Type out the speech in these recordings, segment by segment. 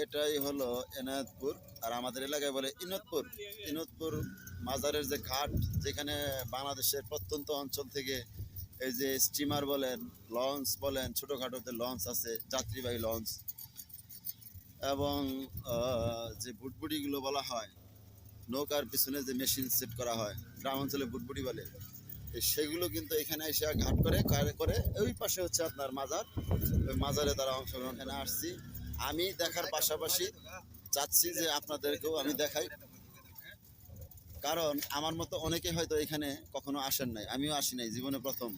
এটাই হলো এনায়তপুর, আর আমাদের এলাকায় বলে ইনতপুর। ইনতপুর মাজারের যে ঘাট, যেখানে বাংলাদেশের প্রত্যন্ত অঞ্চল থেকে এই যে স্টিমার বলেন, লঞ্চ বলেন, ছোটোখাটো যে লঞ্চ আছে, যাত্রীবাহী লঞ্চ, এবং যে বুটবুটিগুলো বলা হয়, নৌকার পিছনে যে মেশিন সেট করা হয়, গ্রাম অঞ্চলে বুটবুটি বলে সেগুলো কিন্তু এখানে এসে ঘাট করে করে ওই পাশে হচ্ছে আপনার মাজার। ওই মাজারে তারা অংশগ্রহণ এখানে আসছি। আমি দেখার পাশাপাশি চাচ্ছি যে আপনাদেরকেও আমি দেখাই। কারণ আমার মতো অনেকে হয়তো এখানে কখনো আসেন নাই। আমিও আসি নাই, জীবনে প্রথম।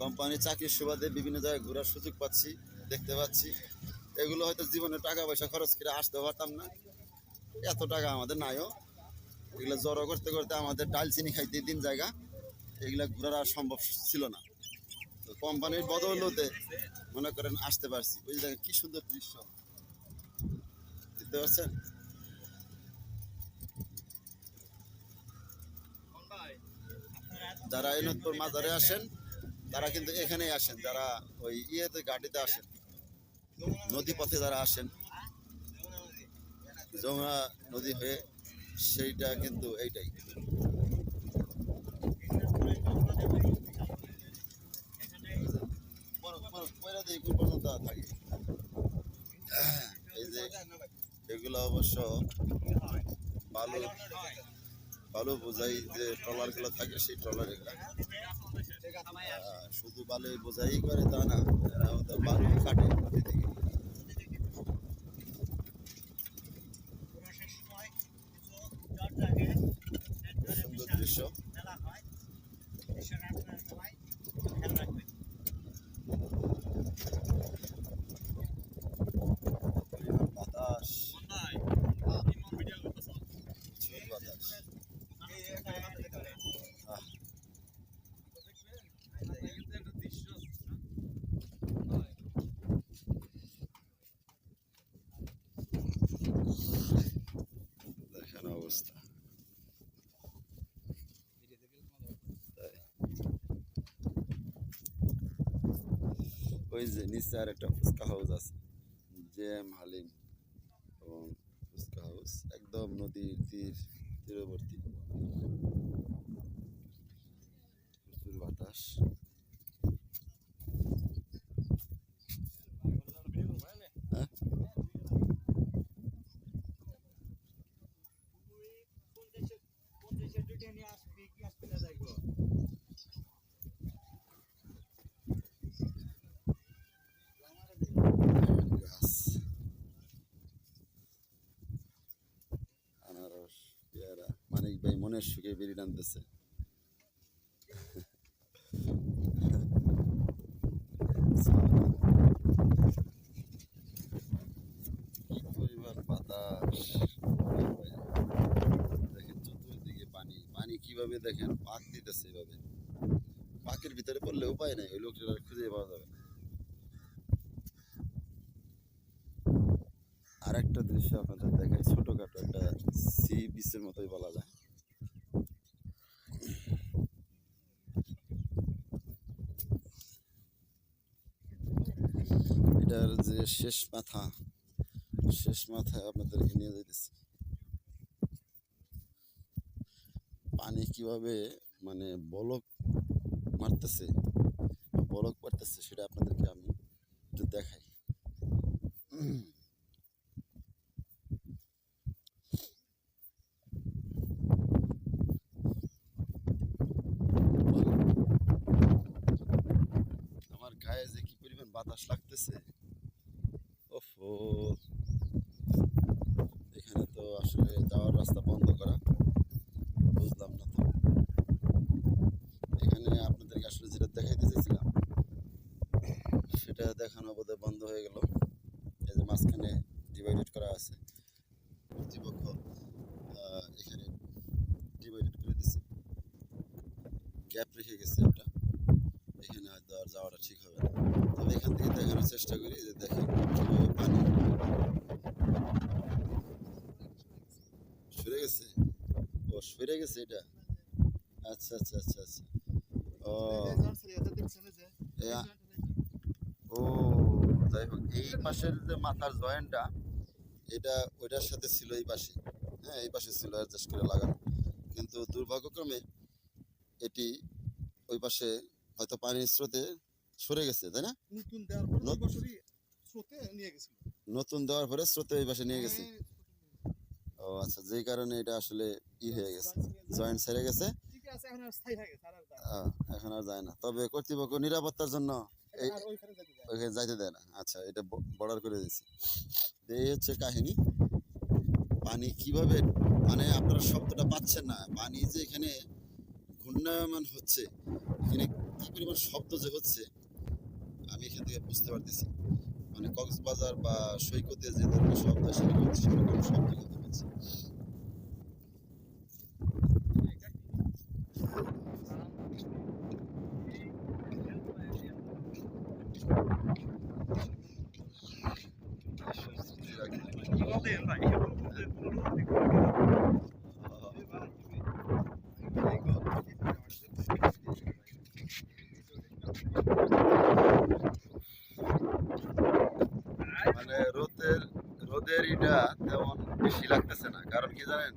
কোম্পানির চাকরির সুবাদে বিভিন্ন জায়গায় ঘোরার সুযোগ পাচ্ছি, দেখতে পাচ্ছি। এগুলো হয়তো জীবনে টাকা পয়সা খরচ করে আসতে পারতাম না। এত টাকা আমাদের নাইও। এগুলো জড়ো করতে করতে আমাদের ডাল, চিনি খাইতে দিন জায়গা। এগুলো ঘোরার আর সম্ভব ছিল না। তো কোম্পানির বদৌলতে মনে করেন আসতে পারছি। ওই দেখেন কি সুন্দর দৃশ্য। দেখতে পাচ্ছেন যারা এনতপুর মাজারে আসেন, তারা কিন্তু এখানেই আসেন। যারা ওই ইয়েতে গাড়িতে আসেন নদী পথে যারা আসেন, যমুনা নদী হয়ে সেইটা কিন্তু এইটাই। দিয়ে পর্যন্ত থাকে। এই যে, এগুলো অবশ্য বালু বালু বোঝাই যে ট্রলারগুলো থাকে, সেই ট্রলার এগুলা শুধু বালু বোঝাই করে তা না এরা বালু কাটে নদী থেকে সুন্দর দৃশ্য। দেখেন অবস্থা। ওই যে নিচে আর একটা ফুচকা হাউস আছে। জেম হালিম এবং ফুচকা হাউস একদম নদীর তীর, তীরবর্তী। প্রচুর বাতাস হ্যাঁ? গাছ আনারস পেয়ারা মানিক ভাই মনের সুখে বেরিয়ে টানতেছে। কীভাবে দেখেন? পাক দিতেছে এভাবে। পাকের ভিতরে পড়লে উপায় নাই, ওই লোকটা খুঁজে পাওয়া যাবে আর একটা দৃশ্য আপনাদের দেখাই, ছোটখাটো একটা সি বিচের মতোই বলা যায়। এটার যে শেষ মাথা, শেষ মাথায় আপনাদেরকে নিয়ে যেতেছি পানি কীভাবে মানে বলক মারতেছে, বলক পারতেছে সেটা আপনাদেরকে আমি একটু দেখাই। আমার গায়ে যে কি পরিমাণ বাতাস লাগতেছে ওফো এখানে তো আসলে যাওয়ার রাস্তা বন্ধ করা, বুঝলাম না তো। এখানে আপনাদেরকে আসলে যেটা দেখাইতে চাইছিলাম, সেটা দেখানো বোধহয় বন্ধ হয়ে গেল। এই যে মাঝখানে ডিভাইডেড করা আছে কর্তৃপক্ষ এখানে ডিভাইডেড করে দিছে। গ্যাপ রেখে গেছে একটা। এখানে হয়তো আর যাওয়াটা ঠিক হবে না। তবে এখান থেকে দেখানোর চেষ্টা করি যে দেখেন কীভাবে পানি সরে গেছে ও সরে গেছে এটা? আচ্ছা আচ্ছা আচ্ছা আচ্ছা। ও। ও যাই হোক এই পাশের যে মাথার জয়েন্টটা এটা ওইটার সাথে ছিল এই পাশে। হ্যাঁ এই পাশে ছিল অ্যাডজাস্ট করে লাগানো। কিন্তু দুর্ভাগ্যক্রমে এটি ওই পাশে হয়তো পানির স্রোতে সরে গেছে তাই না? নতুন দেওয়ার পর স্রোতে নিয়ে গেছিল। নতুন দেওয়ার পরে স্রোতে ওই পাশে নিয়ে গেছে। হ্যাঁ, ও আচ্ছা যেই কারণে এটা আসলে ই হয়ে গেছে জয়েন্ট ছেড়ে গেছে। এখন আর যায় না। তবে কর্তৃপক্ষ নিরাপত্তার জন্য এই ওইখানে যাইতে দেয় না। আচ্ছা এটা বর্ডার করে দিয়েছে। এই হচ্ছে কাহিনী। পানি কীভাবে মানে আপনারা শব্দটা পাচ্ছেন না। পানি যে এখানে ঘূর্ণায়মান হচ্ছে, এখানে কি পরিমাণ শব্দ যে হচ্ছে, আমি এখান থেকে বুঝতে পারতেছি মানে কক্সবাজার বা সৈকতে যে ধরনের শব্দ, সেরকম সেরকম শব্দ কিন্তু হচ্ছে মানে রোদের রোদের এটা তেমন বেশি লাগতেছে না। কারণ কি জানেন?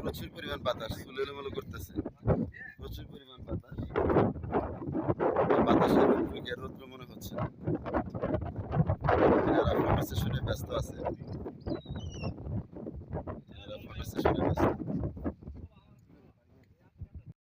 প্রচুর পরিমাণ বাতাস চুল এলোমেলো করতেছে। প্রচুর পরিমাণ বাতাস। এই বাতাসে রৌদ্র মনে হচ্ছে। না যারা শুনে ব্যস্ত আছে।